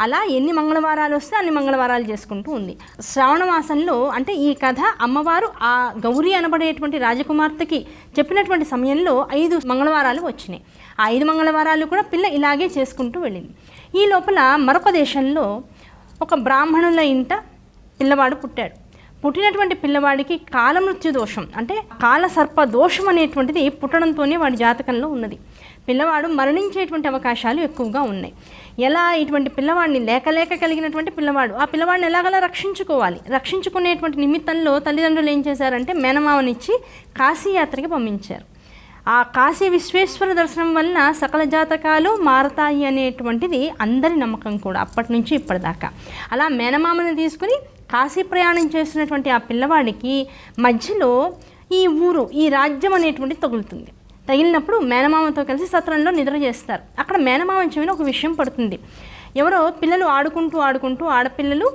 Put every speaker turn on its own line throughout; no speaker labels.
అలా ఎన్ని మంగళవారాలు వస్తే అన్ని మంగళవారాలు చేసుకుంటూ ఉంది. శ్రావణ మాసంలో అంటే ఈ కథ అమ్మవారు ఆ గౌరీ అనబడేటువంటి రాజకుమార్తెకి చెప్పినటువంటి సమయంలో ఐదు మంగళవారాలు వచ్చినాయి. ఆ ఐదు మంగళవారాలు కూడా పిల్ల ఇలాగే చేసుకుంటూ వెళ్ళింది. ఈ లోపల మరొక దేశంలో ఒక బ్రాహ్మణుల ఇంట పిల్లవాడు పుట్టాడు. పుట్టినటువంటి పిల్లవాడికి కాలమృత్యు దోషం అంటే కాల సర్ప దోషం అనేటువంటిది పుట్టడంతోనే వాడి జాతకంలో ఉన్నది. పిల్లవాడు మరణించేటువంటి అవకాశాలు ఎక్కువగా ఉన్నాయి. ఎలా ఇటువంటి పిల్లవాడిని లేక లేక కలిగినటువంటి పిల్లవాడు ఆ పిల్లవాడిని ఎలాగలా రక్షించుకోవాలి? రక్షించుకునేటువంటి నిమిత్తంలో తల్లిదండ్రులు ఏం చేశారంటే మేనమావనిచ్చి కాశీయాత్రకి పంపించారు. ఆ కాశీ విశ్వేశ్వర దర్శనం వలన సకల జాతకాలు మారతాయి అనేటువంటిది అందరి నమ్మకం కూడా అప్పటి నుంచి ఇప్పటిదాకా. అలా మేనమామని తీసుకుని కాశీ ప్రయాణం చేస్తున్నటువంటి ఆ పిల్లవాడికి మధ్యలో ఈ ఊరు ఈ రాజ్యం అనేటువంటి తగులుతుంది. తగిలినప్పుడు మేనమామతో కలిసి సత్రంలో నిద్ర చేస్తారు. అక్కడ మేనమామ చెవిన ఒక విషయం పడుతుంది. ఎవరో పిల్లలు ఆడుకుంటూ ఆడుకుంటూ ఆడపిల్లలు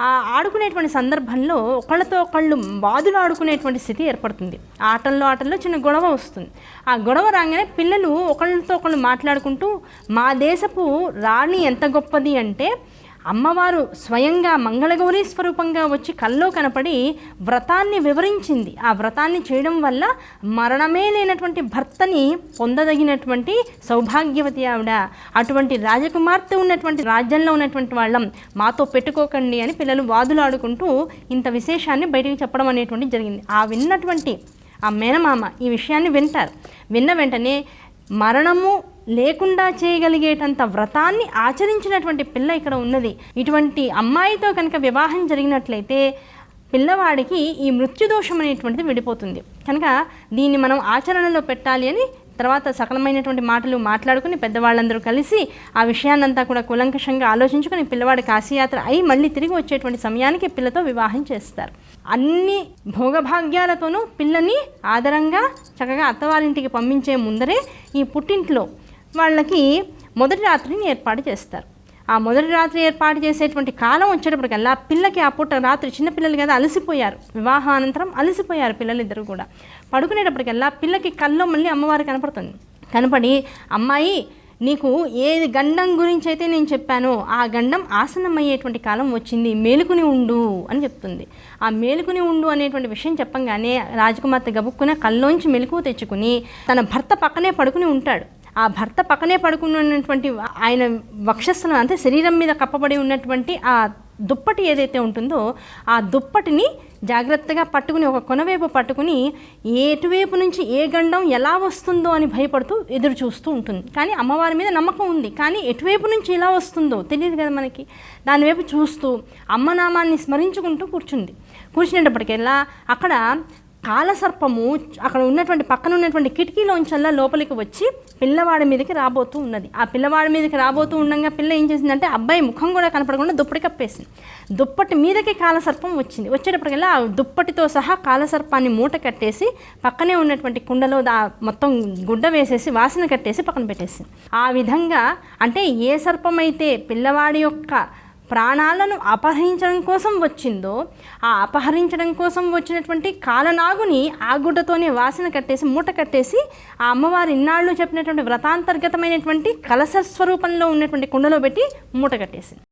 ఆ ఆడుకునేటువంటి సందర్భంలో ఒకళ్ళతో ఒకళ్ళు బాధులు ఆడుకునేటువంటి స్థితి ఏర్పడుతుంది. ఆటల్లో ఆటల్లో చిన్న గొడవ వస్తుంది. ఆ గొడవ రాగానే పిల్లలు ఒకళ్ళతో ఒకళ్ళు మాట్లాడుకుంటూ మా దేశపు రాణి ఎంత గొప్పది అంటే అమ్మవారు స్వయంగా మంగళగౌరి స్వరూపంగా వచ్చి కల్లో కనపడి వ్రతాన్ని వివరించింది. ఆ వ్రతాన్ని చేయడం వల్ల మరణమే లేనటువంటి భర్తని పొందదగినటువంటి సౌభాగ్యవతి ఆవిడ. అటువంటి రాజకుమార్తె ఉన్నటువంటి రాజ్యంలో ఉన్నటువంటి వాళ్ళం మాతో పెట్టుకోకండి అని పిల్లలు వాదులాడుకుంటూ ఇంత విశేషాన్ని బయటికి చెప్పడం అనేటువంటి జరిగింది. ఆ విన్నటువంటి ఆ మేనమామ ఈ విషయాన్ని వింటారు. విన్న వెంటనే మరణము లేకుండా చేయగలిగేటంత వ్రతాన్ని ఆచరించినటువంటి పిల్ల ఇక్కడ ఉన్నది. ఇటువంటి అమ్మాయితో కనుక వివాహం జరిగినట్లయితే పిల్లవాడికి ఈ మృత్యుదోషం అనేటువంటిది విడిపోతుంది. కనుక దీన్ని మనం ఆచరణలో పెట్టాలి అని తర్వాత సకలమైనటువంటి మాటలు మాట్లాడుకుని పెద్దవాళ్ళందరూ కలిసి ఆ విషయాన్నంతా కూడా కులంకషంగా ఆలోచించుకుని పిల్లవాడి కాశీయాత్ర అయి మళ్ళీ తిరిగి వచ్చేటువంటి సమయానికి పిల్లతో వివాహం చేస్తారు. అన్ని భోగభాగ్యాలతోనూ పిల్లని ఆదరంగా చక్కగా అత్తవారింటికి పంపించే ముందరే ఈ పుట్టింట్లో వాళ్ళకి మొదటి రాత్రిని ఏర్పాటు చేస్తారు. ఆ మొదటి రాత్రి ఏర్పాటు చేసేటువంటి కాలం వచ్చేటప్పటికల్లా పిల్లకి ఆ పూట రాత్రి చిన్నపిల్లలు కదా అలసిపోయారు. వివాహానంతరం అలసిపోయారు పిల్లలిద్దరూ కూడా. పడుకునేటప్పటికల్లా పిల్లకి కల్లో మళ్ళీ అమ్మవారు కనపడుతుంది. కనపడి అమ్మాయి నీకు ఏ గండం గురించి అయితే నేను చెప్పానో ఆ గండం ఆసన్నమయ్యేటువంటి కాలం వచ్చింది. మేలుకుని ఉండు అని చెప్తుంది. ఆ మేలుకుని ఉండు అనేటువంటి విషయం చెప్పంగానే రాజకుమార్తె గబుక్కున కల్లోంచి మెలకువ తెచ్చుకుని తన భర్త పక్కనే పడుకుని ఉంటాడు. ఆ భర్త పక్కనే పడుకుని ఉన్నటువంటి ఆయన వక్షస్థలం అంటే శరీరం మీద కప్పబడి ఉన్నటువంటి ఆ దుప్పటి ఏదైతే ఉంటుందో ఆ దుప్పటిని జాగ్రత్తగా పట్టుకుని ఒక కొనవైపు పట్టుకుని ఎటువైపు నుంచి ఏ గండం ఎలా వస్తుందో అని భయపడుతూ ఎదురు చూస్తూ ఉంటుంది. కానీ అమ్మవారి మీద నమ్మకం ఉంది. కానీ ఎటువైపు నుంచి ఎలా వస్తుందో తెలియదు కదా మనకి. దానివైపు చూస్తూ అమ్మనామాన్ని స్మరించుకుంటూ కూర్చుంది. కూర్చునేటప్పటికెల్లా అక్కడ కాలసర్పము అక్కడ ఉన్నటువంటి పక్కన ఉన్నటువంటి కిటికీలోంచల్లా లోపలికి వచ్చి పిల్లవాడి మీదకి రాబోతూ ఉన్నది. ఆ పిల్లవాడి మీదకి రాబోతూ ఉండగా పిల్ల ఏం చేసిందంటే అబ్బాయి ముఖం కూడా కనపడకుండా దుప్పటి కప్పేసింది. దుప్పటి మీదకి కాలసర్పం వచ్చింది. వచ్చేటప్పటికల్లా ఆ దుప్పటితో సహా కాలసర్పాన్ని మూట కట్టేసి పక్కనే ఉన్నటువంటి కుండలో దా మొత్తం గుడ్డ వేసేసి వాసన కట్టేసి పక్కన పెట్టేసింది. ఆ విధంగా అంటే ఏ సర్పం అయితే పిల్లవాడి యొక్క ప్రాణాలను అపహరించడం కోసం వచ్చిందో ఆ అపహరించడం కోసం వచ్చినటువంటి కాలనాగుని ఆ గుడ్డతోనే వాసన కట్టేసి మూట కట్టేసి ఆ అమ్మవారి ఇన్నాళ్ళు చెప్పినటువంటి వ్రతాంతర్గతమైనటువంటి కలశ స్వరూపంలో ఉన్నటువంటి కుండలో పెట్టి మూట కట్టేసింది.